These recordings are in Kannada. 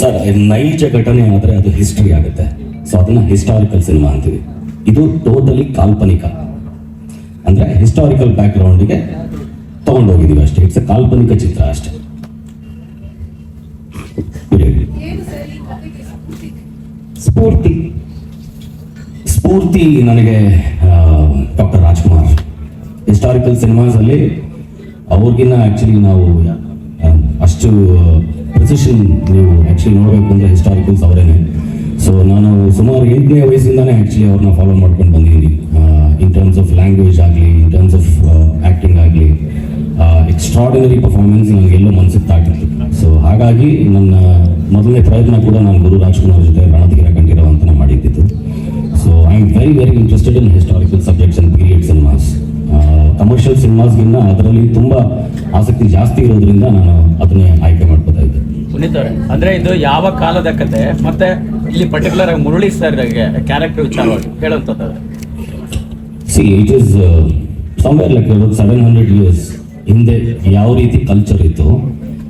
ಸರ್ ನೈಜ ಘಟನೆ ಆದರೆ ಅದು ಹಿಸ್ಟ್ರಿ ಆಗುತ್ತೆ. ಸೊ ಅದನ್ನ ಹಿಸ್ಟಾರಿಕಲ್ ಸಿನಿಮಾ ಅಂತೀವಿ. ಇದು ಟೋಟಲಿ ಕಾಲ್ಪನಿಕ. ಅಂದ್ರೆ ಹಿಸ್ಟಾರಿಕಲ್ ಬ್ಯಾಕ್ಗ್ರೌಂಡ್ಗೆ ತಗೊಂಡೋಗಿದೀವಿ ಅಷ್ಟೇ. ಇಟ್ಸ್ ಎ ಕಾಲ್ಪನಿಕ ಚಿತ್ರ ಅಷ್ಟೇ. ಸ್ಫೂರ್ತಿ? ಸ್ಫೂರ್ತಿ. ನನಗೆ ಡಾಕ್ಟರ್ ರಾಜ್ಕುಮಾರ್. ಹಿಸ್ಟಾರಿಕಲ್ ಸಿನಿಮಾಸಲ್ಲಿ ಅವ್ರಿಗಿನ್ನ ಆ್ಯಕ್ಚುಲಿ ನಾವು ಪ್ರಿಸಿಷನ್ ನೀವು ಆ್ಯಕ್ಚುಲಿ ನೋಡಬೇಕು ಅಂದರೆ ಹಿಸ್ಟಾರಿಕಲ್ಸ್ ಅವರೇನೆ. ಸೊ ನಾನು ಸುಮಾರು ಎಂಟನೇ ವಯಸ್ಸಿಂದಾನೇ ಆ್ಯಕ್ಚುಲಿ ಅವ್ರನ್ನ ಫಾಲೋ ಮಾಡ್ಕೊಂಡು ಬಂದಿದ್ದೀನಿ. ಇನ್ ಟರ್ಮ್ಸ್ ಆಫ್ ಲ್ಯಾಂಗ್ವೇಜ್ ಆಗಲಿ ಇನ್ ಟರ್ಮ್ಸ್ ಆಫ್ ಆ್ಯಕ್ಟಿಂಗ್ ಆಗಲಿ ಎಕ್ಸ್ಟ್ರಾಡಿನರಿ ಪರ್ಫಾರ್ಮೆನ್ಸ್ ನನಗೆಲ್ಲೋ ಮನಸ್ಸಿಗೆ ತಾಕಿತ್ತು ಸೊ ಹಾಗಾಗಿ ನನ್ನ ಮೊದಲನೇ ಪ್ರಯತ್ನ ಕೂಡ ನಾನು ಗುರು ರಾಜ್ಕುಮಾರ್ ಜೊತೆ ರಣಧೀರ ಕಂಠೀರವ ಅಂತ ಮಾಡಿದ್ದಿತ್ತು so I am very very interested in historical subjects and period cinemas commercial ಸಿನಿಮಾಸ್ಗಿನ್ನ ಅದರಲ್ಲಿ ತುಂಬ ಆಸಕ್ತಿ ಜಾಸ್ತಿ ಇರೋದ್ರಿಂದ ನಾನು ಅದನ್ನೇ ಆಯ್ಕೆ ಮಾಡ್ಕೋತಾ ಪುನೀತ್ ಅವರೇ ಅಂದ್ರೆ ಇದು ಯಾವ ಕಾಲದ ಕತೆ ಮತ್ತೆ ಇಲ್ಲಿ ಪರ್ಟಿಕ್ಯುಲರ್ ಆಗಿ ಮುರಳಿ ಸರ್ ಕ್ಯಾರೆಕ್ಟರ್ ವಿಚಾರ ಹೇಳುವಂಥದ್ದು. See it is somewhere like seven hundred years ಹಿಂದೆ ಯಾವ ರೀತಿ ಕಲ್ಚರ್ ಇತ್ತು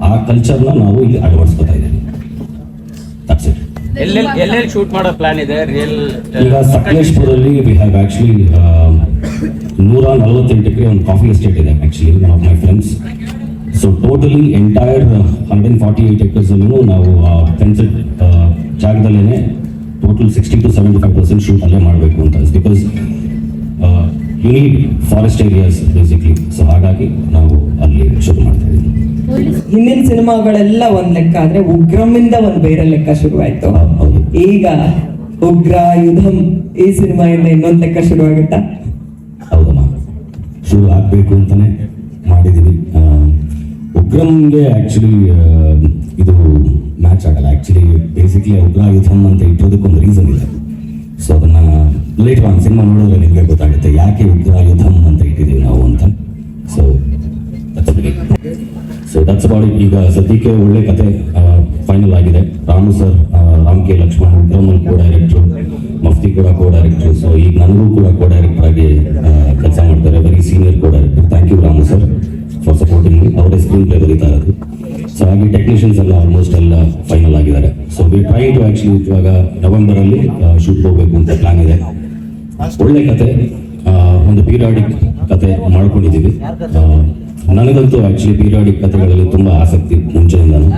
ಆ ಕಲ್ಚರ್ನ ನಾವು ಇಲ್ಲಿ ಅಳವಡಿಸ್ಕೊತಾ ಇದ್ದೀವಿ. ದಟ್ಸ್ ಇಟ್ ಎಲ್ಲೆಲ್ಲಿ ಶೂಟ್ ಮಾಡೋ ಪ್ಲಾನ್ ಇದೆ? ರಿಯಲ್ ಈಗ ಸಕಲೇಶ್ಪುರಲ್ಲಿ ವಿ ಹ್ಯಾವ್ ಆಕ್ಚುಲಿ ನೂರ ನಲವತ್ತೆಂಟಕ್ಕೆ ಒಂದು ಕಾಫಿ ಎಸ್ಟೇಟ್ ಇದೆ actually one of my friends totally entire hundred forty eight ಎಕರ್ಸಲ್ಲೂ ನಾವು ಫೆನ್ಸೆಡ್ ಜಾಗದಲ್ಲೇ total sixty two seventy five percent shoot ಅಲ್ಲೇ ಮಾಡಬೇಕು ಅಂತ because you need forest areas basically so ಹಾಗಾಗಿ ನಾವು ಅಲ್ಲಿ ಶುರು ಮಾಡ್ತಾ ಇದ್ದೀವಿ. ಹಿಂದಿನ ಸಿನಿಮಾಗಳೆಲ್ಲ ಒಂದ್ ಲೆಕ್ಕ ಆದ್ರೆ ಉಗ್ರಮಿಂದ ಒಂದು ಬೇರೆ ಲೆಕ್ಕ ಶುರುವಾಯ್ತು. ಹೌದು ಈಗ ಉಗ್ರ ಯುಧಂ ಈ ಸಿನಿಮಾಯಿಂದ ಇನ್ನೊಂದು ಲೆಕ್ಕ ಶುರುವಾಗುತ್ತಾ? ಹೌದಮ್ಮ. ಶುರು ಆಗಬೇಕು ಅಂತಾನೆ ಮಾಡಿದ್ದೀವಿ ಉಗ್ರಂಗೆ ಆ್ಯಕ್ಚುಲಿ ಇದು ಮ್ಯಾಚ್ ಆಗಲ್ಲ. ಆ್ಯಕ್ಚುಲಿ ಬೇಸಿಕ್ಲಿ ಉಗ್ರ ಯುದ್ಧಂ ಅಂತ ಇಟ್ಟೋದಕ್ಕೊಂದು ರೀಸನ್ ಇದೆ. ಸೊ ಅದನ್ನು ಲೇಟ್ ಆನ್ ಸಿನಿಮಾ ನೋಡಿದ್ರೆ ನಿಮಗೆ ಗೊತ್ತಾಗುತ್ತೆ ಯಾಕೆ ಉಗ್ರ ಅಂತ ಇಟ್ಟಿದ್ದೀವಿ ನಾವು ಅಂತ. ಸೊ ಸೊ ದಟ್ಸ್ ಬಾಡಿ ಈಗ ಸದ್ಯಕ್ಕೆ ಒಳ್ಳೆ ಕತೆ ಫೈನಲ್ ಆಗಿದೆ. ರಾಮು ಸರ್ ರಾಮ್ ಕೆ ಲಕ್ಷ್ಮಣ್ ಉಗ್ರಮಲ್ ಕೋ ಡೈರೆಕ್ಟ್ರು ಮಫ್ತಿ ಕೂಡ ಕೋ ಡೈರೆಕ್ಟ್ರು ಸೊ ಈಗ ನನಗೂ ಕೂಡ ಕೋ ಡೈರೆಕ್ಟರ್ ಆಗಿ ಕೆಲಸ ಮಾಡ್ತಾರೆ. ವೆರಿ ಸೀನಿಯರ್ ಕೋ ಡೈರೆಕ್ಟರ್ ಅವರೇ ಬರೀತಾ ಇರೋದು. ಸೊ ಹಾಗೆ ಟೆಕ್ನಿಷಿಯನ್ಸ್ ಎಲ್ಲ ಆಲ್ಮೋಸ್ಟ್ ಎಲ್ಲ ಫೈನಲ್ ಆಗಿದ್ದಾರೆ. So we try to actually ಇವಾಗ ನವೆಂಬರಲ್ಲಿ ಶೂಟ್ ಹೋಗಬೇಕು ಅಂತ ಪ್ಲಾನ್ ಇದೆ. ಒಳ್ಳೆ ಕತೆ ಒಂದು ಪೀರಿಯಾಡಿಕ್ ಕತೆ ಮಾಡ್ಕೊಂಡಿದ್ದೀವಿ. ನನಗಂತೂ ಆ್ಯಕ್ಚುಲಿ ಪೀರಿಯಾಡಿಕ್ ಕತೆಗಳಲ್ಲಿ ತುಂಬಾ ಆಸಕ್ತಿ ಮುಂಚೆಯಿಂದನೂ.